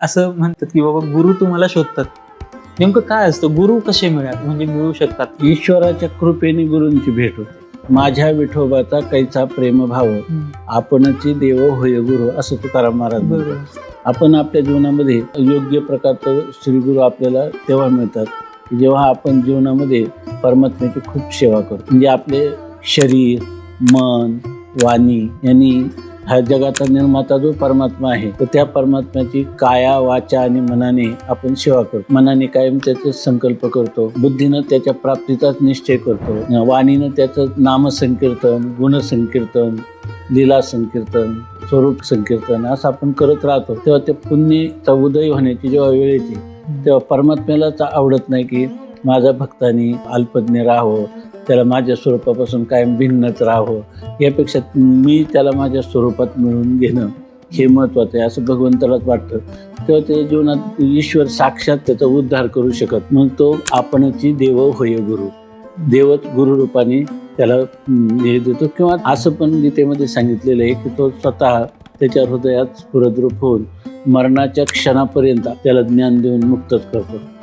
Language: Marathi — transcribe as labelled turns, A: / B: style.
A: असं म्हणतात की बाबा गुरु तुम्हाला शोधतात. नेमकं काय असतं? गुरु कसे मिळाल? म्हणजे मिळू शकतात?
B: ईश्वराच्या कृपेने गुरूंची भेट होते. माझ्या विठोबाचा कैचा प्रेमभाव आपणची देव होय गुरु असं तुकाराम महाराज आपण आपल्या जीवनामध्ये योग्य प्रकारचं श्रीगुरु आपल्याला तेव्हा मिळतात जेव्हा आपण जीवनामध्ये परमात्म्याची खूप सेवा करतो. म्हणजे आपले शरीर मन वाणी यांनी हा जगाचा निर्माता जो परमात्मा आहे तर त्या परमात्म्याची काया वाचा आणि मनाने आपण सेवा करतो. मनाने कायम त्याचे संकल्प करतो बुद्धीनं त्याच्या प्राप्तीचाच निश्चय करतो वाणीनं त्याचं नामसंकीर्तन गुणसंकीर्तन लीला संकीर्तन स्वरूप संकीर्तन असं आपण करत राहतो. तेव्हा ते पुण्यचा उदय होण्याची जेव्हा वेळ येते तेव्हा परमात्म्यालाच आवडत नाही की माझ्या भक्तानी अल्पज्ञ राहावं त्याला माझ्या स्वरूपापासून कायम भिन्नच राहावं यापेक्षा मी त्याला माझ्या स्वरूपात मिळवून घेणं हे महत्त्वाचं आहे असं भगवंतालाच वाटतं. तेव्हा ते जीवनात ईश्वर साक्षात त्याचा उद्धार करू शकत मग तो आपणची देव होय गुरु. देवत गुरुरूपाने त्याला हे देतो. किंवा असं पण गीतेमध्ये सांगितलेलं आहे की तो स्वतः त्याच्या हृदयात स्फुरद्रूप होऊन मरणाच्या क्षणापर्यंत त्याला ज्ञान देऊन मुक्तच करतो.